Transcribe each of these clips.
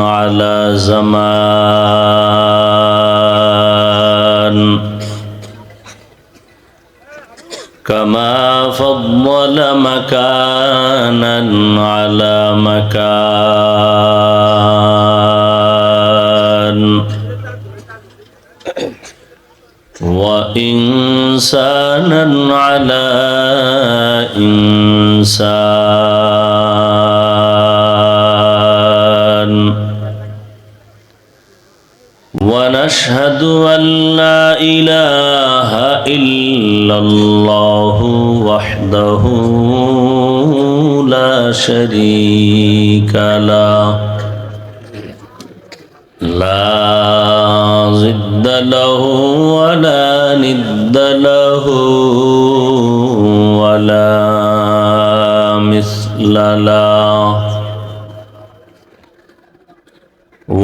على زمان. كما فضل مكانا على مكان. وإنسانا على إنسان. ونشهد أن لا إله إلا الله وحده لا شريك له. لا ضد له ولا ند له ولا مثل له.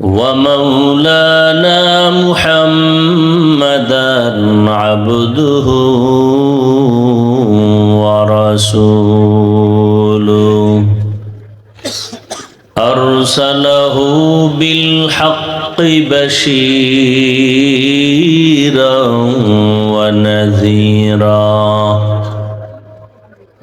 ومولانا محمدا عبده ورسوله. أرسله بالحق بشيرا ونذيرا.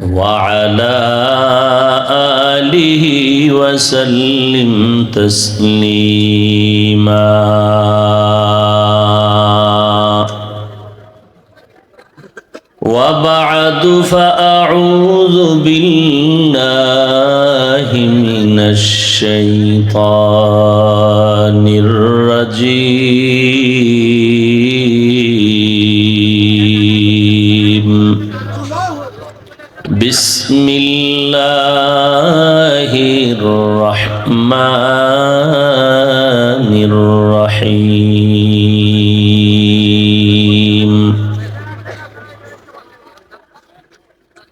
وعلى آله وسلم تسليما. وبعد فأعوذ بالله من الشيطان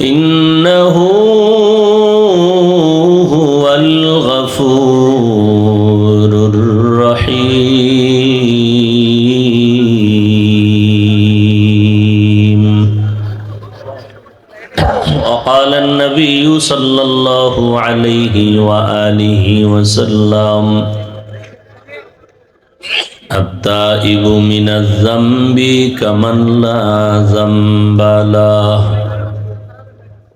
إنه هو الغفور الرحيم. وقال النبي صلى الله عليه وآله وسلم التائب من الذنب كمن لا ذنب له.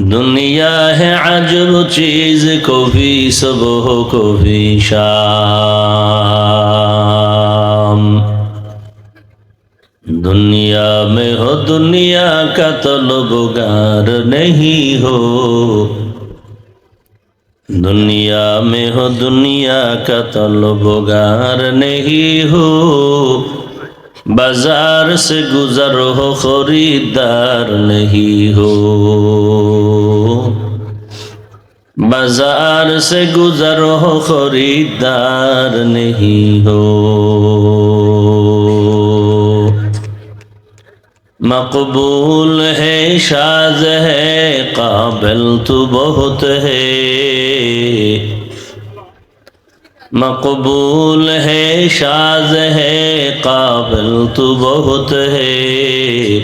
दुनिया है अजब चीज को भी सुबह को भी शाम दुनिया में हो दुनिया का तलबगार नहीं हो दुनिया में हो दुनिया का तलबगार नहीं हो बाजार से गुजर हो खरीदार नहीं हो बाजार से गुजर हो खरीदार नहीं हो मकबूल है शाज है काबिल तो बहुत है مقبول ہے شاز ہے قابل تو بہت ہے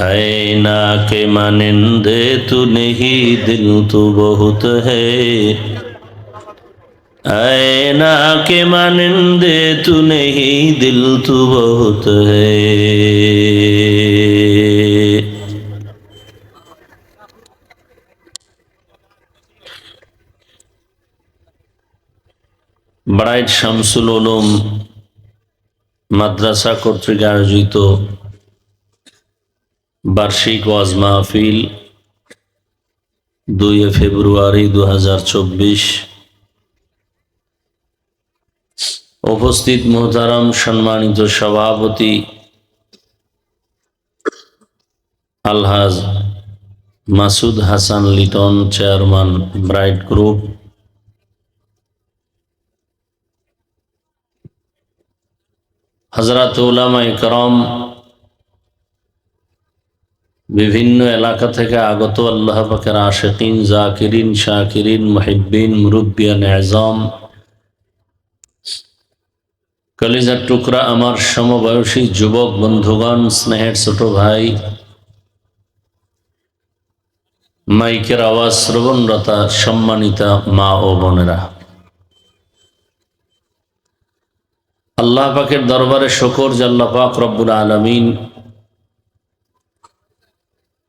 اینا کے مانندے تو نہیں دل تو بہت ہے اینا کے مانندے تو نہیں دل تو بہت ہے ব্রাইট শামসুল উলুম মাদ্রাসা কর্তৃক আয়োজিত বার্ষিক ওয়াজ মাহফিল দুই ফেব্রুয়ারি দু হাজার চব্বিশ। উপস্থিত মোহতারাম সম্মানিত সভাপতি আলহাজ Masud Hasan Liton, chairman bright group. হজরত উলামা ইকরম বিভিন্ন এলাকা থেকে আগত আল্লাহ পাকের আশেকিন, জাকিরিন, শাকিরিন মহিবিন মুরব্বিয়ান এজম কলিজার টুকরা আমার সমবয়সী যুবক বন্ধুগণ, স্নেহের ছোট ভাই, মাইকের আওয়াজ শ্রবণরতা সম্মানিতা মা ও বোনেরা। আল্লাহ পাকের দরবারে শকর জাল্লা পাক রব্বুল আলমিন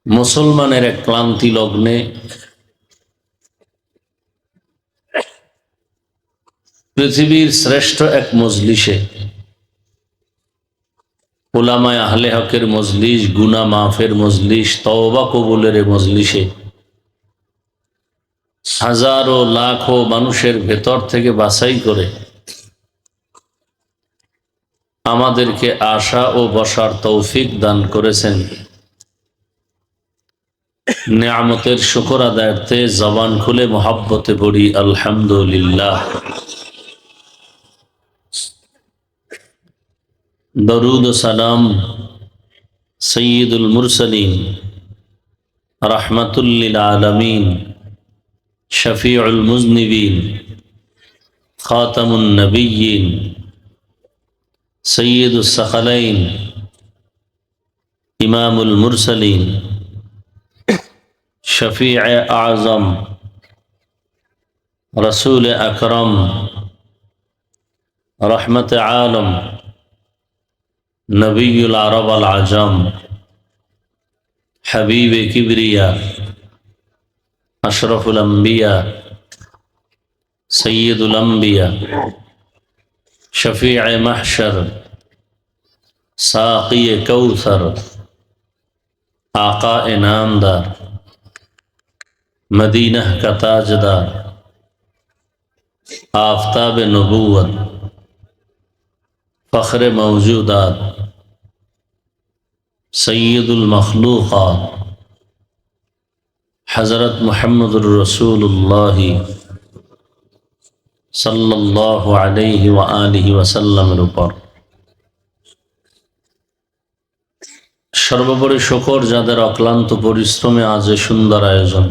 মুসলমানের এক ক্লান্তি লগ্নে পৃথিবীর শ্রেষ্ঠ এক মজলিসে ওলামায় আহলে হকের মজলিস গুনা মাফের মজলিস, তওবা কবুলের মজলিসে হাজারো লাখো মানুষের ভেতর থেকে বাছাই করে আমাদেরকে আশা ও বসার তৌফিক দান করেছেন। নিয়ামতের শুকর আদায়তে জবান খুলে মোহাব্বতে পড়ি আলহামদুলিল্লাহ। দরুদ সালাম সৈয়দুল মুরসলিন, রহমতুল্লিল আলমিন, শফিউল মুজনিবিন, খাতামুন নবীন سيد الثقلين إمام المرسلين شفيع أعظم رسول أكرم رحمة عالم نبي العرب العجم حبيب كبرياء أشرف الأنبياء سيد الأنبياء. شفيع محشر ساقي كوثر آقا نامدار مدینہ کا تاجدار، آفتاب نبوت، فخر موجودات، سید المخلوقات حضرت محمد الرسول اللہ উপর। সর্বোপরি শকর যাদের অক্লান্ত পরিশ্রমে আজ সুন্দর আয়োজন।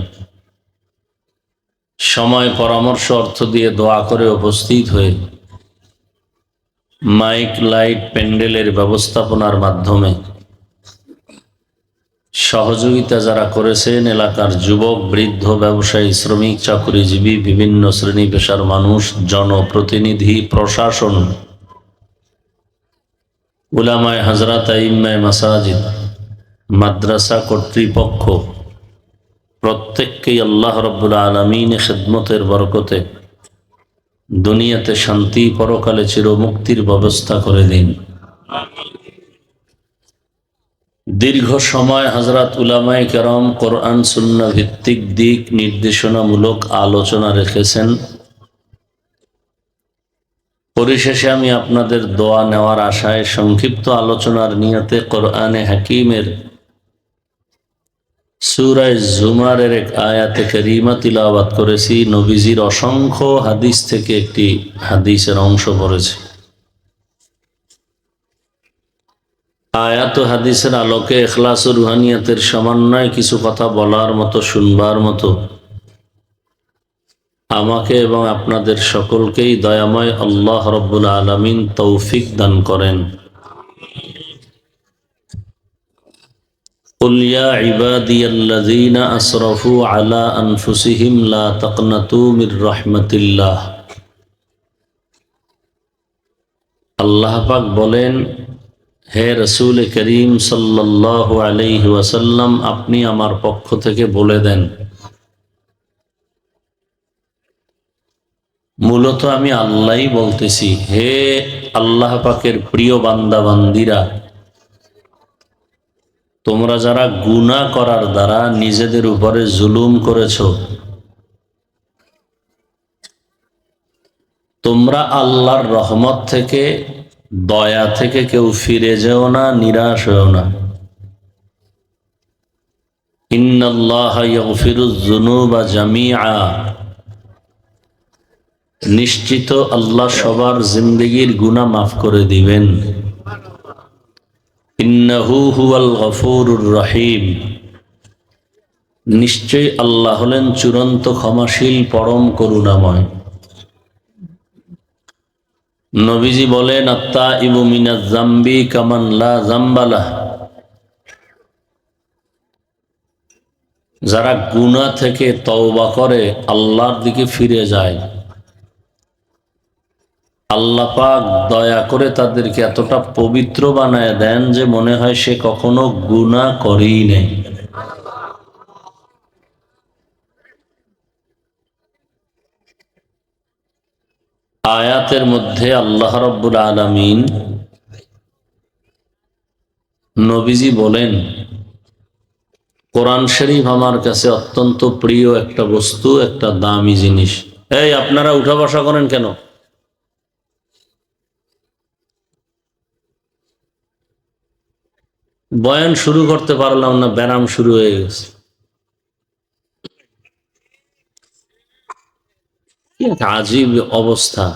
সময় পরামর্শ অর্থ দিয়ে দোয়া করে উপস্থিত হয়ে মাইক, লাইট, প্যান্ডেলের ব্যবস্থাপনার মাধ্যমে সহযোগিতা যারা করেছেন, এলাকার যুবক, বৃদ্ধ, ব্যবসায়ী, শ্রমিক, চাকরিজীবী, বিভিন্ন শ্রেণি পেশার মানুষ, জনপ্রতিনিধি, প্রশাসন, উলামায় হাজরাত আইম্মায় মাসাজিদ, মাদ্রাসা কর্তৃপক্ষ, প্রত্যেককেই আল্লাহ রব্বুল আলমিন খেদমতের বরকতে দুনিয়াতে শান্তি পরকালে চিরমুক্তির ব্যবস্থা করে দিন। দীর্ঘ সময় হজরত উলামায় কেরম কোরআন সুন্না ভিত্তিক দিক নির্দেশনামূলক আলোচনা রেখেছেন। পরিশেষে আমি আপনাদের দোয়া নেওয়ার আশায় সংক্ষিপ্ত আলোচনার নিয়তে কোরআনে হাকিমের সুরায় জুমারের এক আয়াতে করিমা তিলাবাত করেছি। নবীজির অসংখ্য হাদিস থেকে একটি হাদিসের অংশ পড়েছে। আয়াত ও হাদিসের আলোকে এখলাস ও রুহানিয়াতের সমন্বয়ে কিছু কথা বলার মতো শুনবার মতো আমাকে এবং আপনাদের সকলকেই দয়াময় আল্লাহ রব্বুল আলমিন তৌফিক দান করেন قل يا عبادي الذين أسرفوا على أنفسهم لا تقنطوا من رحمة الله আল্লাহ পাক বলেন হে রসুল করিম সাল্লাহ আলাইহি ওয়াসাল্লাম, আপনি আমার পক্ষ থেকে বলে দেন। মূলত আমি আল্লাহই বলতেছি, হে আল্লাহ পাকের প্রিয় বান্দা বান্দিরা তোমরা যারা গুণা করার দ্বারা নিজেদের উপরে জুলুম করেছ, তোমরা আল্লাহর রহমত থেকে দয়া থেকে কেউ ফিরে যেও না, নিরাশ হয়েও না। নিশ্চিত আল্লাহ সবার জিন্দগির গুণা মাফ করে দিবেন। রহিম। নিশ্চয় আল্লাহ হলেন চূড়ান্ত ক্ষমাশীল, পরম করুণাময়। নবীজি বলেন আত্মা ইবু মিনা জাম্বি কামানলা জাম্বালা যারা গুণা থেকে তওবা করে, আল্লাহর দিকে ফিরে যায়। আল্লাহ পাক দয়া করে তাদেরকে এতটা পবিত্র বানায় দেন যে মনে হয় সে কখনো গুণা করেই নেই। আয়াতের মধ্যে আল্লাহ রব্বুল আলমিন নবীজি বলেন, কোরআন শরীফ আমার কাছে অত্যন্ত প্রিয় একটা বস্তু, একটা দামি জিনিস। এই, আপনারা উঠা বসা করেন কেন? বয়ান শুরু করতে পারলাম না, ব্যারাম শুরু হয়ে গেছে। কি এক আজীব অবস্থা।